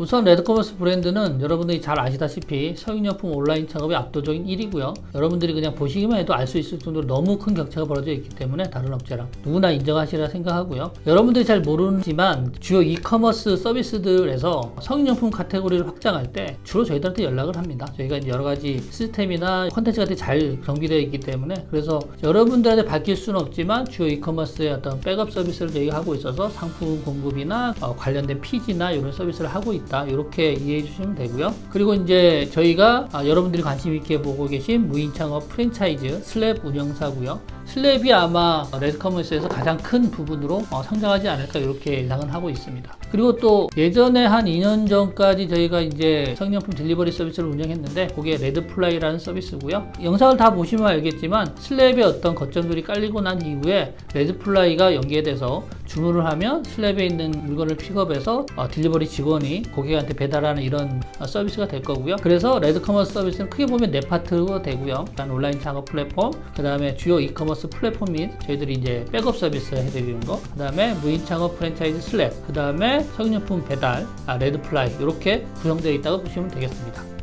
우선 레드커머스 브랜드는 여러분들이 잘 아시다시피 성인용품 온라인 창업의 압도적인 1위고요. 여러분들이 그냥 보시기만 해도 알 수 있을 정도로 너무 큰 격차가 벌어져 있기 때문에 다른 업체랑 누구나 인정하시리라 생각하고요. 여러분들이 잘 모르지만 주요 이커머스 서비스들에서 성인용품 카테고리를 확장할 때 주로 저희들한테 연락을 합니다. 저희가 여러 가지 시스템이나 컨텐츠가 되게 잘 정비되어 있기 때문에 그래서 여러분들한테 밝힐 수는 없지만 주요 이커머스의 어떤 백업 서비스를 저희가 하고 있어서 상품 공급이나 어, 관련된 피지나 이런 서비스를 하고 있 다. 이렇게 이해해 주시면 되고요. 그리고 이제 저희가 아, 여러분들이 관심 있게 보고 계신 무인 창업 프랜차이즈 슬랩 운영사고요. 슬랩이 아마 레드커머스에서 가장 큰 부분으로 어, 성장하지 않을까 이렇게 예상을 하고 있습니다. 그리고 또 예전에 한 2년 전까지 저희가 이제 성인용품 딜리버리 서비스를 운영했는데 그게 레드플라이라는 서비스고요. 영상을 다 보시면 알겠지만 슬랩에 어떤 거점들이 깔리고 난 이후에 레드플라이가 연계돼서 주문을 하면 슬랩에 있는 물건을 픽업해서 어, 딜리버리 직원이 고객한테 배달하는 이런 어, 서비스가 될 거고요. 그래서 레드커머스 서비스는 크게 보면 네 파트가 되고요. 일단 온라인 창업 플랫폼, 그 다음에 주요 이커머 스 플랫폼 및 저희들이 이제 백업 서비스 해드리는 거, 그 다음에 무인 창업 프랜차이즈 슬랩, 그 다음에 성인용품 배달, 아, 레드플라이 이렇게 구성되어 있다고 보시면 되겠습니다.